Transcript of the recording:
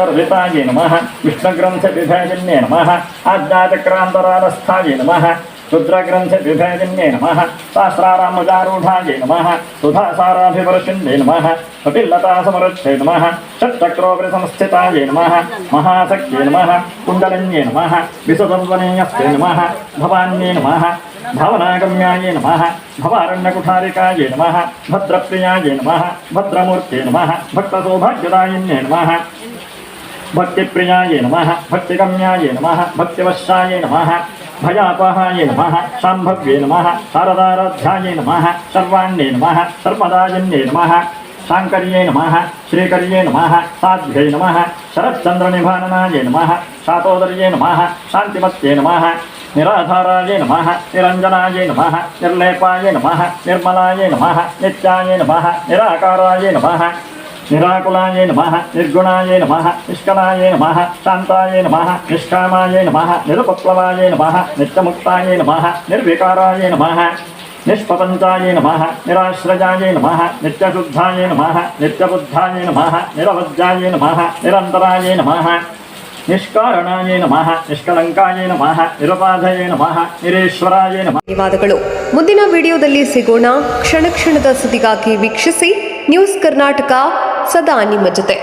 सर्वितायै नमः। विष्णुग्रन्थविभेदिन्ये नमः। आज्ञाचक्रान्तरालस्थायै नमः। रुद्रग्रन्थविभेदिन्ये नमः। सहस्रारामुजारूढायै नमः। सुधासाराभिवर्षिण्ये नमः। कपिल्लतासमरुच्छे नमः। षट्चक्रोपरिसंस्थितायै नमः। महाशक्त्यै नमः। कुण्डलिन्ये नमः। विसुतन्वनीयस्ते नमः। भवान्ये नमः। भावनागम्याय नमः। भवारण्यकुठारिकायै नमः। भद्रप्रियायै नमः। भद्रमूर्ते नमः। भक्तसौभाग्यदायिन्ये नमः। भक्तिप्रियाय नमः, भक्तिगम्याय नमः, भक्तिवशाय नमः, भयापहाय नमः शाम्भव्ये नमः, शारदाराध्याय नमः, सर्वाण्ये नमः, सर्वदायन्ये नमः, शाङ्कर्ये नमः, श्रीकर्ये नमः, साध्यै नमः, शरच्चन्द्रनिभाननाय नमः शातोदर्ये नमः, शान्तिमत्ये नमः, निराधाराय नमः, निरञ्जनाय नमः, निर्लेपाय नमः, निर्मलाय नमः, नित्याय नमः, निराकाराय नमः నిరాకులాయ నమ నిర్గుణాయ నమ నిష్కలాయ నమ శాంతాయ నమ నిష్కామాయ నమ నిరుపప్లవాయ నమ నిత్యముక్తాయ నమ నిర్వికారాయ నమ నిష్పపంచాయ నమ నిరాశ్రయాయ నమ నిత్యశుద్ధాయ నమ నిత్యబుద్ధాయ నమ నిరవజ్యాయ నమ నిరంతరాయ నమ ನಿಷ್ಕಾರಣಾಯ ನಮಃ ನಿಷ್ಕಲಂಕಾಯ ನಮಃ ನಿರಪಾಧಯ ನಮಃ ನಿರೇಶ್ವರಾಯ ನಮಃ ಧನ್ಯವಾದಗಳು. ಮುಂದಿನ ವಿಡಿಯೋದಲ್ಲಿ ಸಿಗೋಣ. ಕ್ಷಣ ಕ್ಷಣದ ಸುದ್ದಿಗಾಗಿ ವೀಕ್ಷಿಸಿ. ನ್ಯೂಸ್ സാധ്യത അനുമജത്തെ